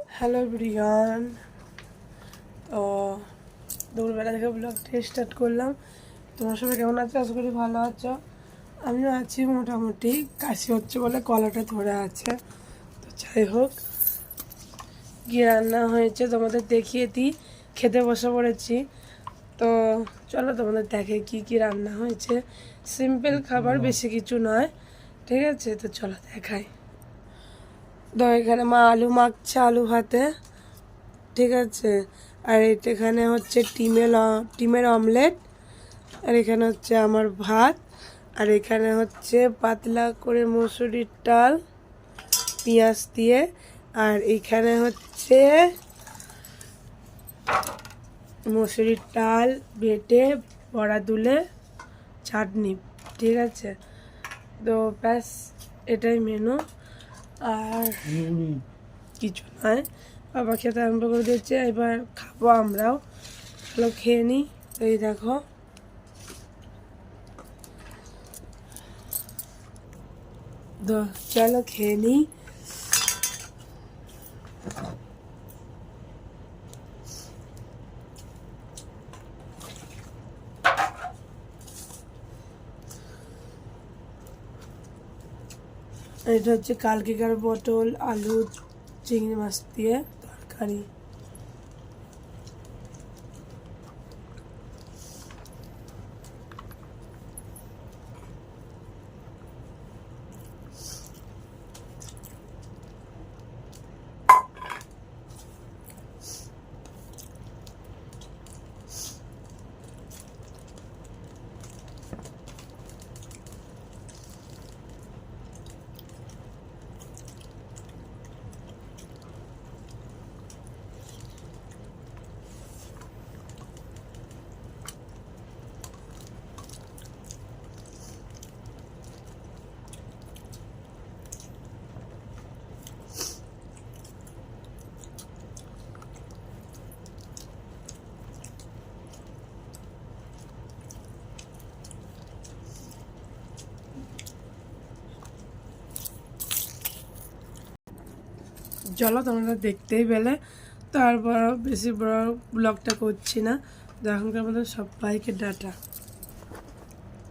Hello Brian. তো দুপুরবেলা থেকে ব্লগটা স্টার্ট করলাম। তোমার সবাই কেমন আছো? আশা করি ভালো আছো। আমিও আছি মোটামুটি। কাশি হচ্ছে বলে কলাটা ধরে আছে। তো যাই হোক গিয়ে রান্না হয়েছে। তোমাদের দেখিয়ে দিই। খেতে বসে পড়েছি। তো চলো তোমাদের দেখে কি কি রান্না হয়েছে। সিম্পল খাবার বেশি কিছু নয়। ঠিক আছে? তো চলো দেখাই। তো এখানে মা আলু মাখছে আলু ভাতে, ঠিক আছে? আর এখানে হচ্ছে টিমের টিমের অমলেট, আর এখানে হচ্ছে আমার ভাত, আর এখানে হচ্ছে পাতলা করে মসুরির ডাল, পেঁয়াজ দিয়ে, আর এখানে হচ্ছে মসুরির ডাল বেটে বড়া দুলে চাটনি, ঠিক আছে? তো ব্যাস, এটাই মেনু আর কিছু নয়। বাবা খেতে আরম্ভ করে দিচ্ছে এবার খাব আমরাও। চলো খেয়ে নিই এই দেখো। তো চলো খেয়ে নিই এটা হচ্ছে কালকেকার পটল আলু চিংড়ি মাছ দিয়ে তরকারি। চলো তোমরা দেখতেই পেলে। তারপর বেশি বড় ব্লগটা করছি না। তো এখনকার মতো বাইকের ডাটা